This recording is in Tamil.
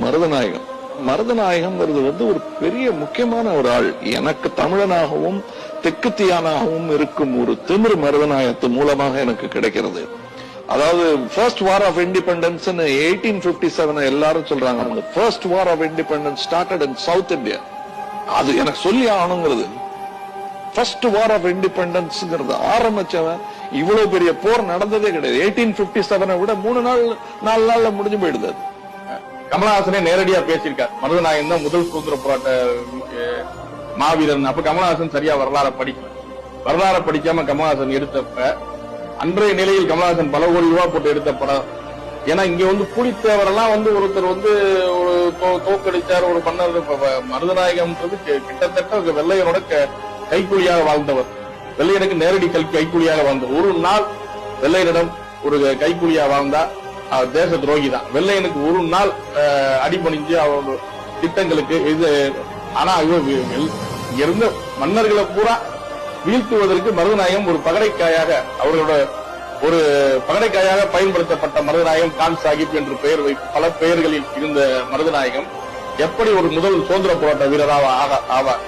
மருதநாயகம். மருதநாயகம்ங்கிறது வந்து ஒரு பெரிய முக்கியமான ஒரு ஆள். எனக்கு தமிழனாகவும் தெக்குத்தியானாகவும் இருக்கும் ஒரு திமிர் மருதநாயகத்து மூலமாக எனக்கு கிடைக்கிறது. அதாவது first war of independence eighteen fifty seven எல்லாரும் சொல்றாங்க. First war of independence started in South India அது எனக்கு சொல்லி ஆகணுங்கிறது. ஃபர்ஸ்ட் வார் ஆஃப் இண்டிபெண்டன்ஸ்ங்கிறது ஆரம்பிச்சவன் இவ்வளவு பெரிய போர் நடந்ததே கிடையாது. எயிட்டீன் பிப்டி செவனை விட மூணு நாள் நாலு நாள்ல முடிஞ்சு போயிடுது கமலஹாசனே நேரடியா பேசியிருக்கார். மருதநாயகம் தான் முதல் சுதந்திர போராட்ட மாவீரன் அப்ப கமலஹாசன் சரியா வரலாறு படிக்கல வரலாறு படிக்காம கமலஹாசன் எடுத்தப்ப அன்றைய நிலையில் கமலஹாசன் பல கோடி ரூபாய் போட்டு எடுத்த படம். ஏன்னா இங்க வந்து புலித்தேவரெல்லாம் வந்து ஒருத்தர் வந்து ஒரு தோ- தோக்கடிச்சார் ஒரு பண்ணது மருதநாயகம்ன்றது கிட்டத்தட்ட ஒரு வெள்ளையனோட க- கைக்கூலியாக வாழ்ந்தவர். வெள்ளையனுக்கு நேரடி கல் கைக்கூலியாக வாழ்ந்தவர். ஒரு நாள் வெள்ளையனிடம் ஒரு கைக்கூலியா வாழ்ந்தா தேச துரோகி தான் வெள்ளையனுக்கு ஒரு நாள் அடிபணிஞ்சு அவர் திட்டங்களுக்கு இது ஆனா இவர் இருந்த மன்னர்களை பூரா வீழ்த்துவதற்கு மருதநாயகம் ஒரு பகடைக்காயாக அவர்களோட ஒரு பகடைக்காயாக பயன்படுத்தப்பட்ட மருதநாயகம் கான் சாஹிப் என்று பெயர் பல பெயர்களில் இருந்த மருதநாயகம் எப்படி ஒரு முதல் சுதந்திர போராட்ட வீரராக ஆவார்?